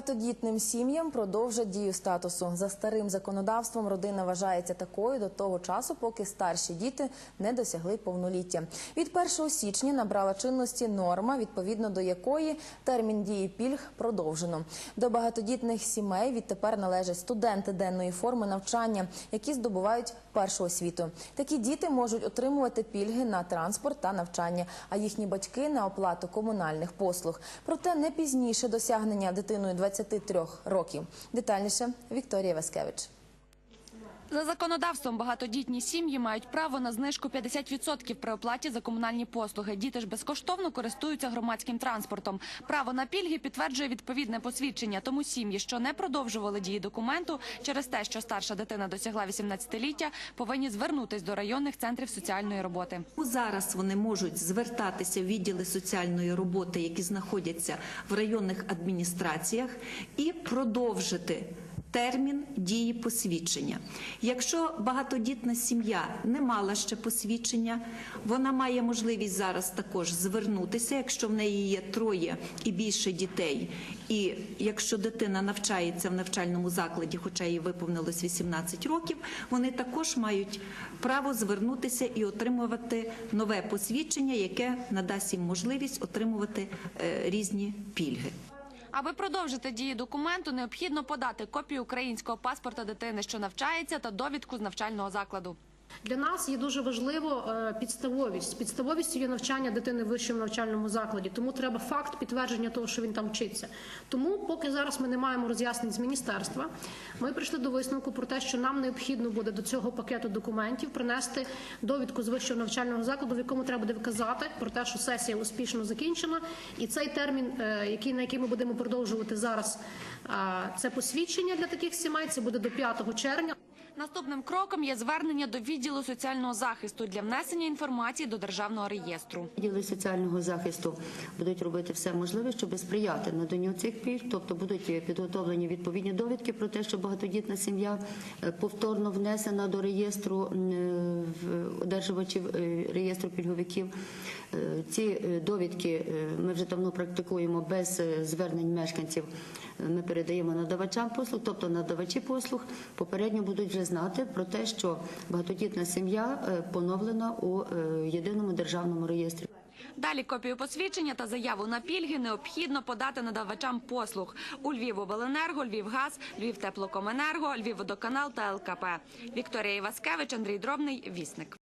Багатодітним сім'ям продовжать дію статусу. За старим законодавством родина вважається такою до того часу, поки старші діти не досягли повноліття. Від 1 січня набрала чинності норма, відповідно до якої термін дії пільг продовжено. До багатодітних сімей відтепер належать студенти денної форми навчання, які здобувають першу освіту. Такі діти можуть отримувати пільги на транспорт та навчання, а їхні батьки на оплату комунальних послуг. Проте не пізніше досягнення дитиною 23 років. Детальніше Вікторія Васкевич. За законодавством багатодітні сім'ї мають право на знижку 50% при оплаті за комунальні послуги. Діти ж безкоштовно користуються громадським транспортом. Право на пільги підтверджує відповідне посвідчення. Тому сім'ї, що не продовжували дії документу через те, що старша дитина досягла 18-ліття, повинні звернутись до районних центрів соціальної роботи. Зараз вони можуть звертатися в відділи соціальної роботи, які знаходяться в районних адміністраціях, і продовжити. Термін дії посвідчення. Якщо багатодітна сім'я не мала ще посвідчення, вона має можливість зараз також звернутися, якщо в неї є троє і більше дітей, і якщо дитина навчається в навчальному закладі, хоча їй виповнилось 18 років, вони також мають право звернутися і отримувати нове посвідчення, яке надасть їм можливість отримувати е, різні пільги. Аби продовжити дії документу, необхідно подати копію українського паспорта дитини, що навчається, та довідку з навчального закладу. Для нас є дуже важливо е, підставовість. Підставовістю є навчання дитини в вищому навчальному закладі. Тому треба факт підтвердження того, що він там вчиться. Тому, поки зараз ми не маємо роз'яснень з міністерства, ми прийшли до висновку про те, що нам необхідно буде до цього пакету документів принести довідку з вищого навчального закладу, в якому треба буде вказати про те, що сесія успішно закінчена, і цей термін, е, який на який ми будемо продовжувати зараз, це посвідчення для таких сімей. Це буде до 5 червня. Наступним кроком є звернення до відділу соціального захисту для внесення інформації до державного реєстру. Відділи соціального захисту будуть робити все можливе, щоб сприяти наданню цих пільг, тобто будуть підготовлені відповідні довідки про те, що багатодітна сім'я е, повторно внесена до реєстру е, в- одержувачів е, реєстру пільговиків. Е, Ці е, довідки е, ми вже давно практикуємо без звернень мешканців. Ми передаємо надавачам послуг, тобто надавачі послуг попередньо будуть вже знати про те, що багатодітна сім'я поновлена у єдиному державному реєстрі. Далі копію посвідчення та заяву на пільги необхідно подати надавачам послуг у Львівобленерго, Львівгаз, Львівтеплокоменерго, Львівводоканал та ЛКП. Вікторія Іваскевич, Андрій Дробний, Вісник.